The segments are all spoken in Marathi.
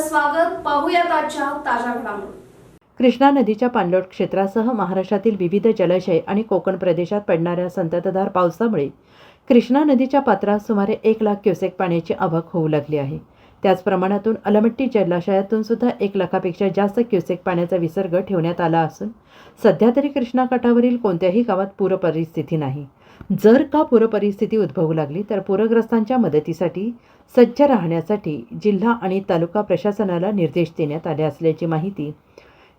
स्वागत पाहूयात आजच्या ताज्या घडामोडी. कृष्णा नदीच्या पाणलोट क्षेत्रासह महाराष्ट्रातील विविध जलाशय आणि कोकण प्रदेशात पडणाऱ्या संततधार पावसामुळे कृष्णा नदीच्या पात्रात सुमारे एक लाख क्युसेक पाण्याची आवक होऊ लागली आहे. त्याच प्रमाणातून अलमट्टी जलाशयातून सुद्धा एक लाखापेक्षा जास्त क्युसेक पाण्याचा विसर्ग ठेवण्यात आला असून सध्या तरी कृष्णा काठावरील कोणत्याही गावात पूरपरिस्थिती नाही. जर का पूरपरिस्थिती उद्भवू लागली तर पूरग्रस्तांच्या मदतीसाठी सज्ज राहण्यासाठी जिल्हा आणि तालुका प्रशासनाला निर्देश देण्यात आले असल्याची माहिती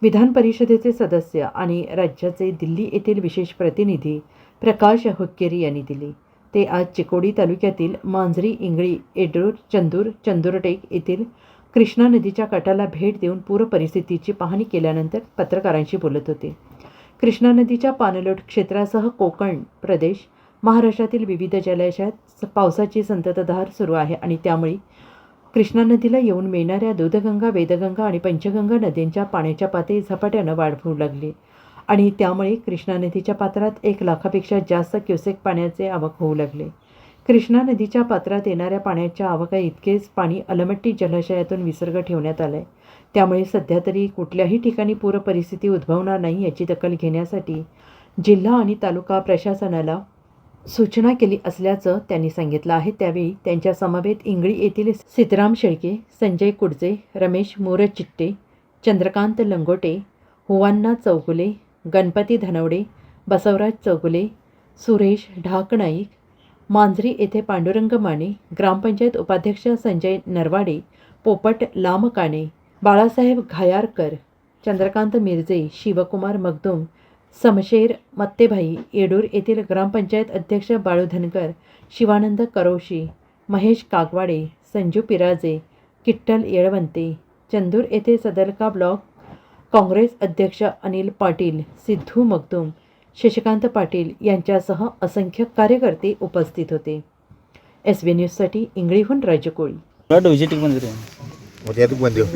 विधान परिषदेचे सदस्य आणि राज्याचे दिल्ली येथील विशेष प्रतिनिधी प्रकाश हुक्केरी यांनी दिली. ते आज चिकोडी तालुक्यातील मांजरी इंगळी एड्रूर चंदूर चंदुरटेक येथील कृष्णा नदीच्या काठाला भेट देऊन पूर परिस्थितीची पाहणी केल्यानंतर पत्रकारांशी बोलत होते. कृष्णा नदीच्या पाणलोट क्षेत्रासह कोकण प्रदेश महाराष्ट्रातील विविध जलाशयात पावसाची संततधार सुरू आहे आणि त्यामुळे कृष्णा नदीला येऊन मिळणाऱ्या दूधगंगा वेदगंगा आणि पंचगंगा नद्यांच्या पाण्याच्या पातळी झपाट्यानं वाढ होऊ लागली. आणि त्यामुळे कृष्णा नदीच्या पात्रात एक लाखापेक्षा जास्त क्युसेक पाण्याचे आवक होऊ लागले. कृष्णा नदीच्या पात्रात येणाऱ्या पाण्याच्या आवका इतकेच पाणी अलमट्टी जलाशयातून विसर्ग ठेवण्यात आलाय. त्यामुळे सध्या तरी कुठल्याही ठिकाणी पूर परिस्थिती उद्भवणार नाही याची दखल घेण्यासाठी जिल्हा आणि तालुका प्रशासनाला सूचना केली असल्याचं त्यांनी सांगितलं आहे. त्यावेळी त्यांच्या समवेत इंगळी येथील सीताराम शेळके संजय कुडजे रमेश मोरचिट्टे चंद्रकांत लंगोटे हुवान्ना चौगुले गणपती धनवडे बसवराज चौगुले सुरेश ढाकनाईक मांजरी येथे पांडुरंग माने ग्रामपंचायत उपाध्यक्ष संजय नरवाडे पोपट लामकाने बाळासाहेब घायारकर चंद्रकांत मिरजे शिवकुमार मगदुम समशेर मत्तेभाई येडूर येथील ग्रामपंचायत अध्यक्ष बाळू धनकर शिवानंद करोशी महेश कागवाडे संजू पिराजे किट्टल येळवंते चंदूर येथे सदरका ब्लॉक काँग्रेस अध्यक्ष अनिल पाटील सिद्धू मगदुम शशिकांत पाटील यांच्यासह असंख्य कार्यकर्ते उपस्थित होते एस बी न्यूजसाठी इंगळीहून राजकोळी ದೊಡ್ಡ ವಿಸಿಟಿಗೆ ಬಂದಿರಿ ಮತ್ತೆ ಎದಕ್ಕೆ ಬಂದೆವು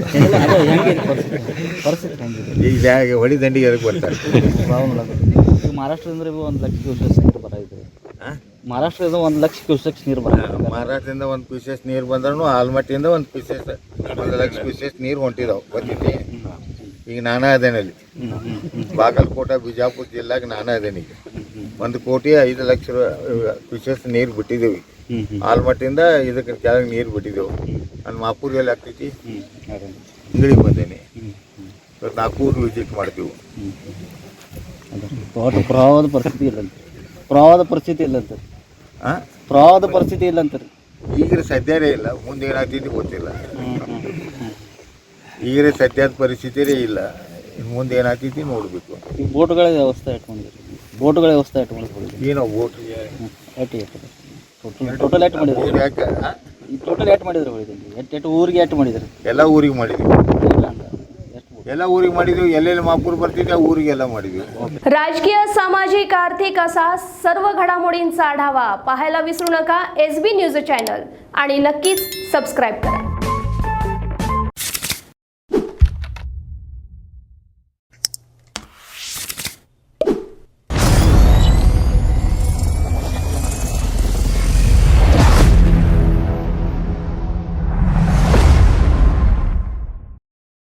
ಅದೇ ಹೆಂಗೆ ಪರಿಸ್ಥಿತಿ ಪರಿಸ್ಥಿತಿ ಹೆಂಗಿದೆ ಈಗ ಬ್ಯಾಗ್ ಹೊಳಿ ದಂಡಿಗೆ ಎದಕ್ಕೆ ಬರ್ತಾರೆ ಪ್ರಾಬ್ಲಮ್ ಈಗ ಮಹಾರಾಷ್ಟ್ರದಿಂದ ಒಂದು ಲಕ್ಷ ಕ್ಯೂಸೆಕ್ಸ್ ನೀರು ಬರೈತೆ ಆ? ಮಹಾರಾಷ್ಟ್ರದಿಂದ ಒಂದು ಲಕ್ಷ ಕ್ಯೂಸೆಕ್ಸ್ ನೀರು ಬರ ಮಹಾರಾಷ್ಟ್ರದಿಂದ ಒಂದು ಪೀಸಸ್ ನೀರು ಬಂದ್ರೂ ಆಲ್ಮಟ್ಟಿಯಿಂದ ಒಂದು ಪೀಸಸ್ ಒಂದು ಲಕ್ಷ ಪೀಸಸ್ ನೀರು ಹೊಂಟಿದಾವೆ ಬಂದಿದ್ದೆ ಈಗ ನಾನೇ ಅದೇನೆ ಅಲ್ಲಿ. ಬಾಗಲಕೋಟೆ ಬಿಜಾಪುರ ಜಿಲ್ಲಾಗ ನಾನೇ ಅದೇನೆ ಈಗ. ಒಂದು ಕೋಟಿ ಐದು ಲಕ್ಷ ವಿಶೇಷ ನೀರು ಬಿಟ್ಟಿದ್ದೀವಿ. ಆಲ್ಮಟ್ಟಿಂದ ಇದಕ್ಕೆ ಕೆಳಗೆ ನೀರು ಬಿಟ್ಟಿದ್ದೆವು. ನಾನು ಮಾಪೂರಿಯಲ್ಲಿ ಆಗ್ತೈತಿ. ಇಂಗಳಿಗೆ ಬಂದೇನೆ. ಇವತ್ತು ನಾಲ್ಕು ಇವತ್ತು ನಾಲ್ಕೂರು ವಿಸಿಟ್ ಮಾಡ್ತೀವಿ. ಪ್ರವಾಹದ ಪರಿಸ್ಥಿತಿ ಇಲ್ಲ ಪ್ರವಾಹದ ಪರಿಸ್ಥಿತಿ ಇಲ್ಲ ಅಂತ. ಹಾಂ ಪ್ರವಾಹದ ಪರಿಸ್ಥಿತಿ ಇಲ್ಲ ಅಂತ. ಈಗ ಸದ್ಯರೇ ಇಲ್ಲ. ಮುಂದೆ ಏನಾಗ್ತೈತಿ ಗೊತ್ತಿಲ್ಲ. ಈಗ ಸದ್ಯದ ಪರಿಸ್ಥಿತಿರೇ ಇಲ್ಲ ಇನ್ನು ಮುಂದೆ ಏನಾಗ್ತೈತಿ ನೋಡಬೇಕು ಈಗ ಬೋಟ್ಗಳ ವ್ಯವಸ್ಥೆ ಇಟ್ಕೊಂಡಿರಿ ಬೋಟ್ಗಳ ವ್ಯವಸ್ಥೆ ಇಟ್ಕೊಂಡಿರಿ ಏನೋ ಓಟ್ ಹ್ಞೂ ಎಟ್ಟು ಎಟ್ಟು ಟೋಟಲ್ ಟೋಟಲ್ ಎಟ್ಟು ಮಾಡಿದ್ರಿ ಯಾಕೆ ಆ? ಈ ಟೋಟಲ್ ಎಟ್ಟು ಮಾಡಿದ್ರಿ ಹೊಳಿದಲ್ಲಿ ಎಟ್ಟು ಎಟ್ಟು ಊರಿಗೆ ಎಟ್ಟು ಮಾಡಿದ್ರಿ ಎಲ್ಲ ಊರಿಗೆ ಮಾಡಿದ್ವಿ ಇಲ್ಲ ಅಂತ ಎಷ್ಟು ಎಲ್ಲ ಊರಿಗೆ ಮಾಡಿದ್ವಿ ಎಲ್ಲೆಲ್ಲಿ ಮಾಪುರ್ ಬರ್ತಿದ್ವಿ ಆ ಊರಿಗೆಲ್ಲ ಮಾಡಿದ್ವಿ राजकीय सामाजिक आर्थिक असा सर्व घडामोडींचा आढावा पाहायला विसरू नका एस बी न्यूज चॅनल आणि नक्कीच सबस्क्राईब करा